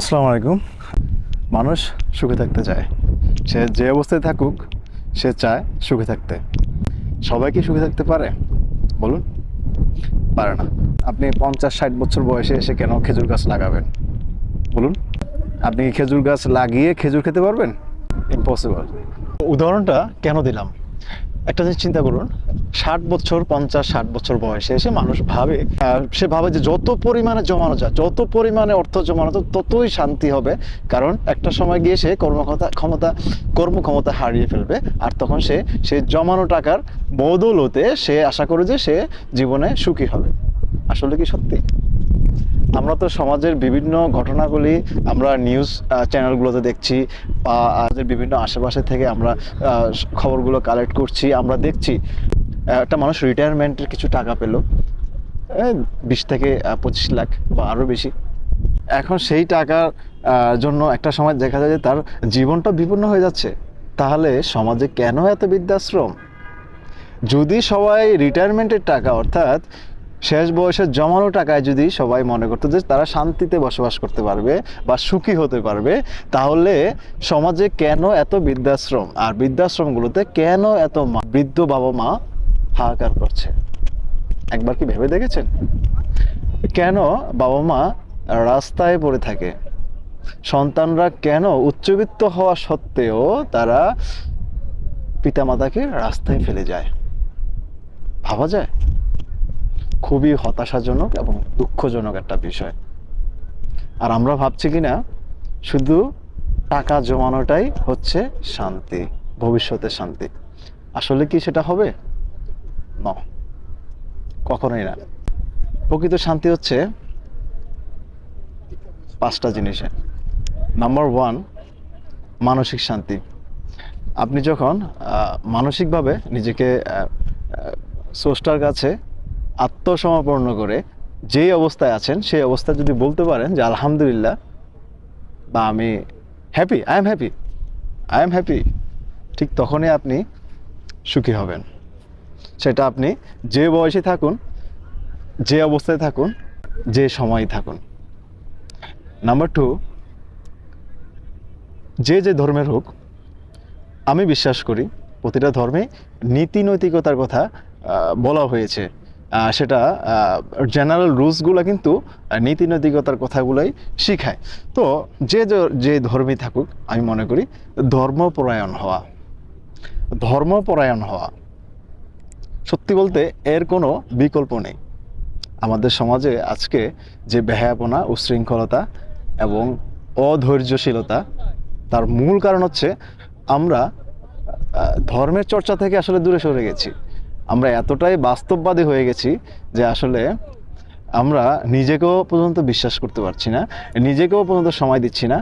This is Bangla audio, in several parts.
আসসালামু আলাইকুম। মানুষ সুখে থাকতে চায়। সে যে অবস্থায় থাকুক, সে চায় সুখে থাকতে। সবাই কি সুখে থাকতে পারে? বলুন। পারে না। আপনি পঞ্চাশ, ষাট বছর বয়সে এসে কেন খেজুর গাছ লাগাবেন? বলুন। আপনি কি খেজুর গাছ লাগিয়ে খেজুর খেতে পারবেন? ইম্পসিবল উদাহরণটা কেন দিলাম? একটা জিনিস চিন্তা করুন, ষাট বছর, পঞ্চাশ, ষাট বছর বয়সে এসে মানুষ ভাবে সে ভাবে যে যত পরিমাণে জমানো যায়, যত পরিমাণে অর্থ জমানো যায়, ততই শান্তি হবে। কারণ একটা সময় গিয়ে সে কর্মক্ষমতা, ক্ষমতা, কর্মক্ষমতা হারিয়ে ফেলবে, আর তখন সে সেই জমানো টাকার বদৌলতে সে আশা করে যে সে জীবনে সুখী হবে। আসলে কি সত্যি? আমরা তো সমাজের বিভিন্ন ঘটনাগুলি আমরা নিউজ চ্যানেলগুলোতে দেখছি বা আমাদের বিভিন্ন আশেপাশে থেকে আমরা খবরগুলো কালেক্ট করছি, আমরা দেখছি। একটা মানুষ রিটায়ারমেন্টের কিছু টাকা পেল বিশ থেকে পঁচিশ লাখ বা আরও বেশি। এখন সেই টাকার জন্য একটা সময় দেখা যায় যে তার জীবনটা বিপন্ন হয়ে যাচ্ছে। তাহলে সমাজে কেন এত বৃদ্ধাশ্রম? যদি সবাই রিটায়ারমেন্টের টাকা, অর্থাৎ শেষ বয়সের জমানো টাকায় যদি সবাই মনে করতো যে তারা শান্তিতে বসবাস করতে পারবে বা সুখী হতে পারবে, তাহলে সমাজে কেন এত বৃদ্ধাশ্রম? আর বৃদ্ধাশ্রমগুলোতে কেন এত বৃদ্ধ বাবা মা হাহাকার করছে? একবার কি ভেবে দেখেছেন? কেন বাবা মা রাস্তায় পড়ে থাকে? সন্তানরা কেন উচ্চবিত্ত হওয়া সত্ত্বেও তারা পিতামাতাকে রাস্তায় ফেলে যায়? ভাবা যায়? খুবই হতাশাজনক এবং দুঃখজনক একটা বিষয়। আর আমরা ভাবছি কি না শুধু টাকা জমানোটাই হচ্ছে শান্তি, ভবিষ্যতে শান্তি। আসলে কি সেটা হবে? ন, কখনোই না। প্রকৃত শান্তি হচ্ছে পাঁচটা জিনিসে। নাম্বার ওয়ান, মানসিক শান্তি। আপনি যখন মানসিকভাবে নিজেকে স্রষ্টার কাছে আত্মসমর্পণ করে যেই অবস্থায় আছেন, সেই অবস্থায় যদি বলতে পারেন যে আলহামদুলিল্লাহ, বা আমি happy I am happy I am happy ঠিক তখনই আপনি সুখী হবেন। সেটা আপনি যে বয়সে থাকুন, যে অবস্থায় থাকুন, যে সময় থাকুন। নাম্বার টু যে যে ধর্মের হোক, আমি বিশ্বাস করি, প্রতিটা ধর্মে নীতি নৈতিকতার কথা বলা হয়েছে। সেটা জেনারেল রুলসগুলো কিন্তু নীতি নৈতিকতার কথাগুলোই শিখায়। তো যে যে- ধর্মী থাকুক, আমি মনে করি ধর্মপরায়ণ হওয়া ধর্মপরায়ণ হওয়া, সত্যি বলতে এর কোনো বিকল্প নেই। আমাদের সমাজে আজকে যে বেহায়াপনা উশৃঙ্খলতা এবং অধৈর্যশীলতা, তার মূল কারণ হচ্ছে আমরা ধর্মের চর্চা থেকে আসলে দূরে সরে গেছি। আমরা এতটাই বাস্তববাদী হয়ে গেছি যে আসলে আমরা নিজেকেও পর্যন্ত বিশ্বাস করতে পারছি না, নিজেকেও পর্যন্ত সময় দিচ্ছি না।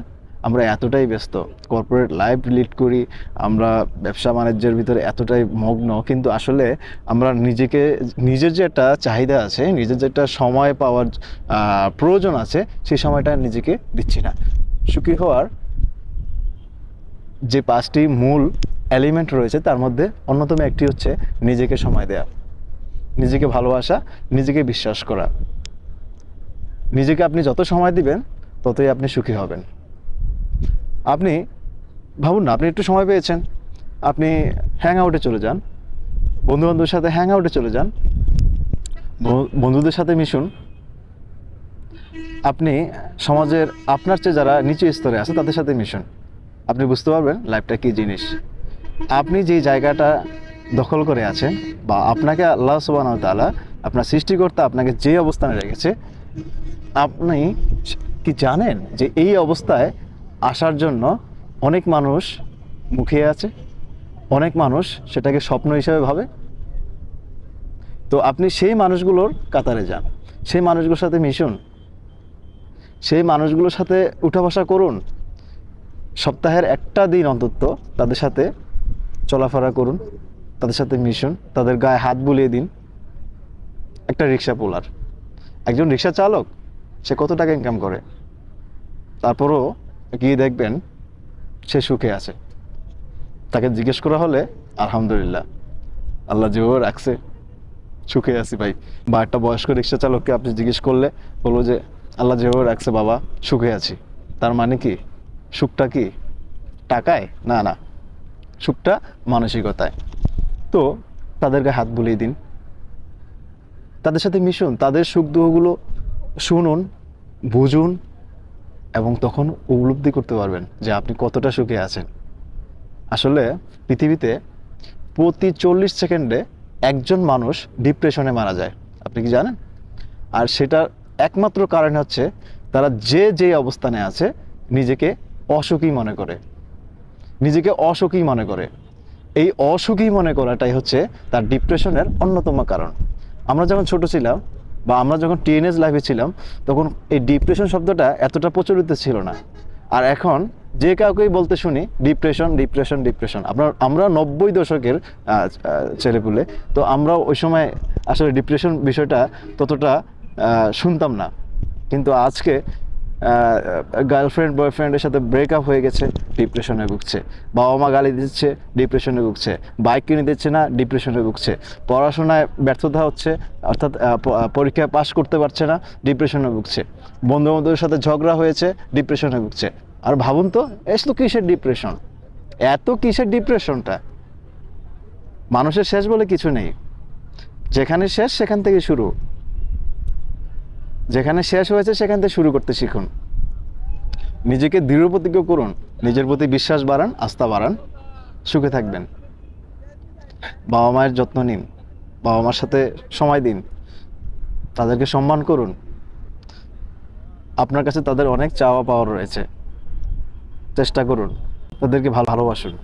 আমরা এতটাই ব্যস্ত কর্পোরেট লাইফ লিড করি, আমরা ব্যবসা বাণিজ্যের ভিতরে এতটাই মগ্ন, কিন্তু আসলে আমরা নিজেকে, নিজের যে একটা চাহিদা আছে, নিজের যে একটা সময় পাওয়ার প্রয়োজন আছে, সেই সময়টা নিজেকে দিচ্ছি না। সুখী হওয়ার যে পাঁচটি মূল এলিমেন্ট রয়েছে, তার মধ্যে অন্যতম একটি হচ্ছে নিজেকে সময় দেয়া। নিজেকে ভালোবাসা, নিজেকে বিশ্বাস করা। নিজেকে আপনি যত সময় দিবেন, ততই আপনি সুখী হবেন। আপনি, ভাবুন না, আপনি একটু সময় পেয়েছেন। আপনি হ্যাং আউটে চলে যান। বন্ধু বান্ধবের সাথে হ্যাং আউটে চলে যান। বন্ধুদের সাথে মিশুন। আপনি সমাজের আপনার চেয়ে যারা নিচু স্তরে আছে, তাদের সাথে মিশুন। আপনি বুঝতে পারবেন, লাইফটা কী জিনিস। আপনি যেই জায়গাটা দখল করে আছেন বা আপনাকে আল্লাহ সুবাহ তাআলা, আপনার সৃষ্টিকর্তা আপনাকে যে অবস্থানে রেখেছে, আপনি কি জানেন যে এই অবস্থায় আসার জন্য অনেক মানুষ মুখিয়ে আছে? অনেক মানুষ সেটাকে স্বপ্ন হিসেবে ভাবে? তো আপনি সেই মানুষগুলোর কাতারে যান। সেই মানুষগুলোর সাথে মিশুন। সেই মানুষগুলোর সাথে উঠা বসা করুন। সপ্তাহের একটা দিন অন্তত তাদের সাথে চলাফেরা করুন, তাদের সাথে মিশুন, তাদের গায়ে হাত বুলিয়ে দিন। একটা রিক্সা পোলার। একজন রিক্সা চালক, সে কত টাকা ইনকাম করে? তারপরও গিয়ে দেখবেন সে সুখে আছে। তাকে জিজ্ঞেস করা হলে, আলহামদুলিল্লাহ, আল্লাহ যেও রাখছে, সুখে আছি ভাই। বা একটা বয়স্ক রিক্সা চালককে আপনি জিজ্ঞেস করলে বলব যে, আল্লাহ যেভাবে রাখছে বাবা, সুখে আছি। তার মানে কি? সুখটা কি? টাকায়? না না। সুখটা মানসিকতায়। তো তাদেরকে হাত বুলিয়ে দিন। তাদের সাথে মিশুন, তাদের সুখ দুঃখগুলো শুনুন, বুঝুন এবং তখন উপলব্ধি করতে পারবেন যে আপনি কতটা সুখে আছেন। আসলে পৃথিবীতে প্রতি চল্লিশ সেকেন্ডে একজন মানুষ ডিপ্রেশনে মারা যায়। আপনি কি জানেন? আর সেটার একমাত্র কারণ হচ্ছে তারা যে যে অবস্থানে আছে নিজেকে অসুখী মনে করে। নিজেকে অসুখী মনে করে। এই অসুখী মনে করাটাই হচ্ছে তার ডিপ্রেশনের অন্যতম কারণ। আমরা যখন ছোট ছিলাম বা আমরা যখন টিনেজ লাইফে ছিলাম, তখন এই ডিপ্রেশন শব্দটা এতটা প্রচলিত ছিল না। আর এখন যে কাউকেই বলতে শুনি, ডিপ্রেশন ডিপ্রেশন ডিপ্রেশন। আপনার, আমরা নব্বই দশকের ছেলেপুলে তো আমরা ওই সময় আসলে ডিপ্রেশন বিষয়টা ততটা শুনতাম না। কিন্তু আজকে গার্লফ্রেন্ড বয়ফ্রেন্ডের সাথে ব্রেকআপ হয়ে গেছে ডিপ্রেশনে ভুগছে। বাবা মা গালি দিচ্ছে ডিপ্রেশনে ভুগছে। বাইক কিনে দিচ্ছে না ডিপ্রেশনে ভুগছে। পড়াশোনায় ব্যর্থতা হচ্ছে, অর্থাৎ পরীক্ষায় পাশ করতে পারছে না ডিপ্রেশনে ভুগছে। বন্ধু বান্ধবের সাথে ঝগড়া হয়েছে ডিপ্রেশনে ভুগছে। আর ভাবুন তো, এস তো কিসের ডিপ্রেশন এত কিসের ডিপ্রেশনটা মানুষের শেষ বলে কিছু নেই। যেখানে শেষ, সেখান থেকে শুরু। যেখানে শেষ হয়েছে, সেখান থেকে শুরু করতে শিখুন। নিজেকে দৃঢ় প্রতিজ্ঞ করুন, নিজের প্রতি বিশ্বাস বাড়ান, আস্থা বাড়ান, সুখে থাকবেন। বাবা মায়ের যত্ন নিন, বাবা মার সাথে সময় দিন, তাদেরকে সম্মান করুন। আপনার কাছে তাদের অনেক চাওয়া পাওয়ার রয়েছে। চেষ্টা করুন, তাদেরকে ভালো ভালোবাসুন।